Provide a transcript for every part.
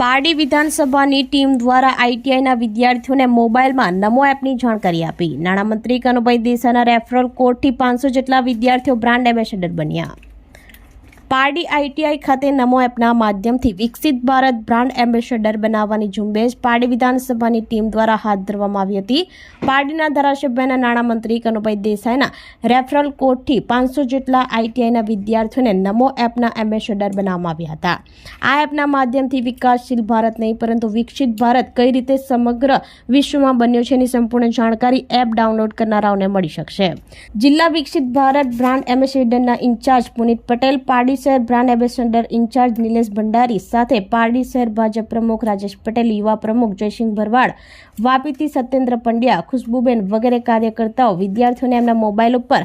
પારડી વિધાનસભાની ટીમ દ્વારા આઈટીઆઈના વિદ્યાર્થીઓને મોબાઈલમાં નમો એપની જાણકારી આપી. નાણામંત્રી કનુભાઈ દેસાઈના રેફરલ કોડથી પાંચસો જેટલા વિદ્યાર્થીઓ બ્રાન્ડ એમ્બેસેડર બન્યા. પારડી આઈટીઆઈ ખાતે નમો એપના માધ્યમથી વિકસિત ભારત બ્રાન્ડ એમ્બેસેડર બનાવવાની ઝુંબેશ પારડી વિધાનસભાની ટીમ દ્વારા હાથ ધરવામાં આવી હતી. પારડીના ધારાસભ્યના નાણામંત્રી કનુભાઈ દેસાઈના રેફરલ કોડથી પાંચસો જેટલા આઈટીઆઈના વિદ્યાર્થીઓને નમો એપના એમ્બેસેડર બનાવવામાં આવ્યા હતા. આ એપના માધ્યમથી વિકાસશીલ ભારત નહીં, પરંતુ વિકસિત ભારત કઈ રીતે સમગ્ર વિશ્વમાં બન્યો છે એની સંપૂર્ણ જાણકારી એપ ડાઉનલોડ કરનારાઓને મળી શકશે. જિલ્લા વિકસિત ભારત બ્રાન્ડ એમ્બેસેડરના ઇન્ચાર્જ પુનિત પટેલ પારડી શહેર brand ambassador incharge Nilesh Bhandari સાથે પારડી શહેર ભાજપ પ્રમુખ રાજેશ પટેલ, યુવા પ્રમુખ જયસિંહ ભરવાડ, વાપીથી સત્યેન્દ્ર પંડ્યા, ખુશ્બુબેન વગેરે કાર્યકર્તાઓ, વિદ્યાર્થીઓને એમના મોબાઈલ ઉપર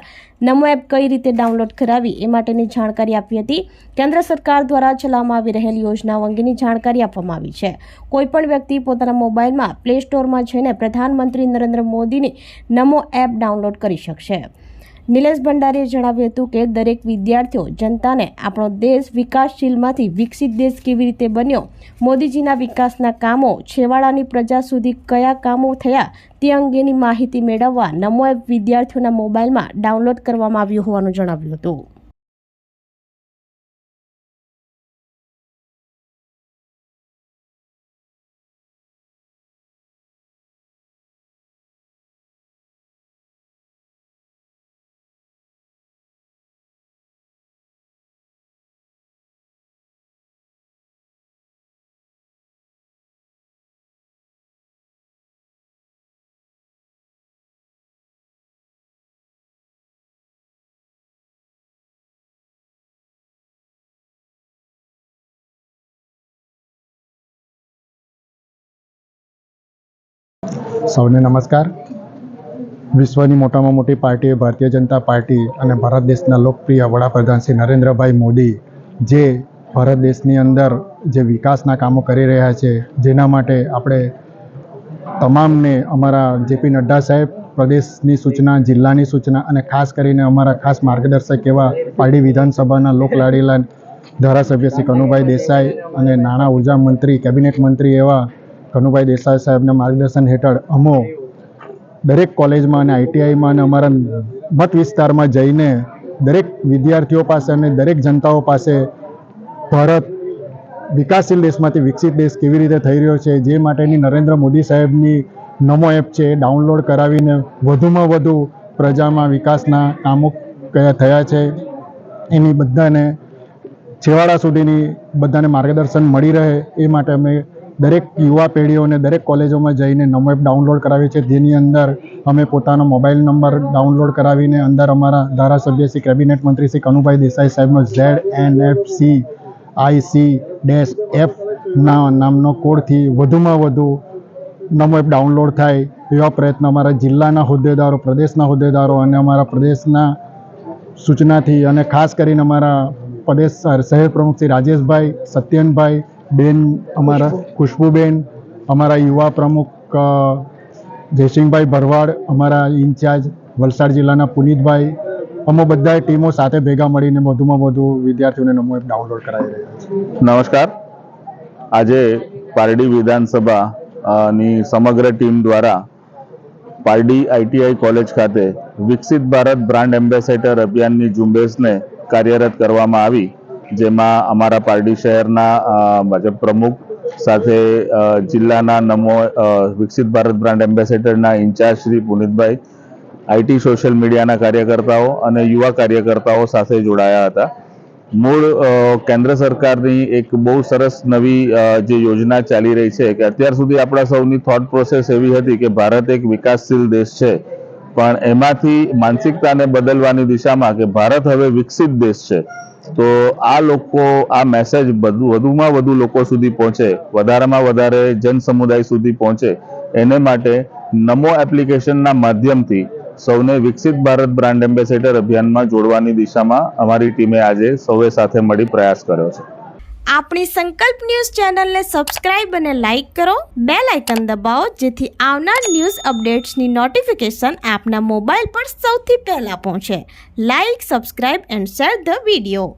નમો એપ કઈ રીતે ડાઉનલોડ કરાવી એ માટેની જાણકારી આપી હતી. કેન્દ્ર સરકાર દ્વારા ચલાવવામાં આવી રહેલી યોજનાઓ અંગેની જાણકારી આપવામાં આવી છે. કોઈપણ વ્યક્તિ પોતાના મોબાઈલમાં પ્લે સ્ટોરમાં જઈને પ્રધાનમંત્રી નરેન્દ્ર મોદીની નમો એપ ડાઉનલોડ કરી શકશે. નિલેશ ભંડારીએ જણાવ્યું હતું કે દરેક વિદ્યાર્થીઓ જનતાને આપણો દેશ વિકાસશીલમાંથી વિકસિત દેશ કેવી રીતે બન્યો, મોદીજીના વિકાસના કામો, છેવાડાની પ્રજા સુધી કયા કામો થયા, તે અંગેની માહિતી મેળવવા નમો એપ વિદ્યાર્થીઓના મોબાઈલમાં ડાઉનલોડ કરવામાં આવ્યું હોવાનું જણાવ્યું હતું. સૌને નમસ્કાર. વિશ્વની મોટામાં મોટી પાર્ટી ભારતીય જનતા પાર્ટી અને ભારત દેશના લોકપ્રિય વડાપ્રધાન શ્રી નરેન્દ્રભાઈ મોદી, જે ભારત દેશની અંદર જે વિકાસના કામો કરી રહ્યા છે, જેના માટે આપણે તમામને અમારા જેપી નડ્ડા સાહેબ, પ્રદેશની સૂચના, જિલ્લાની સૂચના અને ખાસ કરીને અમારા ખાસ માર્ગદર્શક એવા પારડી વિધાનસભાના લોકલાડીલા ધારાસભ્ય શ્રી કનુભાઈ દેસાઈ અને નાણાં ઊર્જા મંત્રી, કેબિનેટ મંત્રી એવા કનુભાઈ દેસાઈ સાહેબના માર્ગદર્શન હેઠળ અમો દરેક કોલેજમાં અને આઈટીઆઈમાં અને અમારા મત વિસ્તારમાં જઈને દરેક વિદ્યાર્થીઓ પાસે અને દરેક જનતાઓ પાસે ભારત વિકાસશીલ દેશમાંથી વિકસિત દેશ કેવી રીતે થઈ રહ્યો છે, જે માટેની નરેન્દ્ર મોદી સાહેબની નમો એપ છે ડાઉનલોડ કરાવીને વધુમાં વધુ પ્રજામાં વિકાસના કામો થયા છે, એની બધાને છેવાડા સુધીની બધાને માર્ગદર્શન મળી રહે એ માટે અમે દરેક યુવા પેઢીઓને દરેક કોલેજોમાં જઈને નમો એપ ડાઉનલોડ કરાવી છે. જેની અંદર અમે પોતાનો મોબાઈલ નંબર ડાઉનલોડ કરાવીને અંદર અમારા ધારાસભ્ય શ્રી કેબિનેટ મંત્રી શ્રી કનુભાઈ દેસાઈ સાહેબનો Z N F C I C dash F ના નામનો કોડથી વધુમાં વધુ નમો એપ ડાઉનલોડ થાય એવા પ્રયત્ન અમારા જિલ્લાના હોદ્દેદારો, પ્રદેશના હોદ્દેદારો અને અમારા પ્રદેશના સૂચનાથી અને ખાસ કરીને અમારા પ્રદેશ શહેર પ્રમુખ શ્રી રાજેશભાઈ, સત્યનભાઈ બેન અમારા, ખુશ્બુબેન, અમારા યુવા પ્રમુખ જયસિંહભાઈ ભરવાડ, અમારા ઇન્ચાર્જ વલસાડ જિલ્લાના પુનિતભાઈ, અમે બધા ટીમો સાથે ભેગા મળીને વધુમાં વધુ વિદ્યાર્થીઓને નમો એપ ડાઉનલોડ કરાવી રહ્યા છે. નમસ્કાર. આજે પારડી વિધાનસભા ની સમગ્ર ટીમ દ્વારા પારડી આઈટીઆઈ કોલેજ ખાતે વિકસિત ભારત બ્રાન્ડ એમ્બેસેડર અભિયાનની ઝુંબેશને કાર્યરત કરવામાં આવી. જેમાં અમારા પારડી શહેરના ભાજપ પ્રમુખ સાથે જિલ્લાના નમો વિકસિત Bharat brand એમ્બેસેડરના incharge Shri Punitbhai, IT, social media કાર્યકર્તાઓ અને યુવા કાર્યકર્તાઓ સાથે જોડાયા હતા. મૂળ કેન્દ્ર સરકારની એક બહુ સરસ નવી જે યોજના ચાલી રહી છે કે અત્યાર સુધી આપણા સૌની થોટ પ્રોસેસ એવી હતી કે ભારત એક વિકાસશીલ દેશ છે. પણ એમાંથી માનસિકતાને બદલવાની દિશામાં કે ભારત હવે વિકસિત દેશ છે. તો આ લોકો, આ મેસેજ બધું, વધુમાં વધુ લોકો સુધી પહોંચે, વધારેમાં વધારે જન સમુદાય સુધી પહોંચે, એને માટે નમો એપ્લિકેશનના માધ્યમથી સૌને વિકસિત ભારત બ્રાન્ડ એમ્બેસેડર અભિયાનમાં જોડવાની દિશામાં અમારી ટીમે આજે સૌએ સાથે મળી પ્રયાસ કર્યો છે. આપણી સંકલ્પ ન્યૂઝ ચેનલને સબસ્ક્રાઇબ અને લાઇક કરો બે લાઇકન દબાવો, જેથી આવનાર ન્યૂઝ અપડેટ્સની નોટિફિકેશન આપના મોબાઈલ પર સૌથી પહેલા પહોંચે. Like, subscribe and share the video.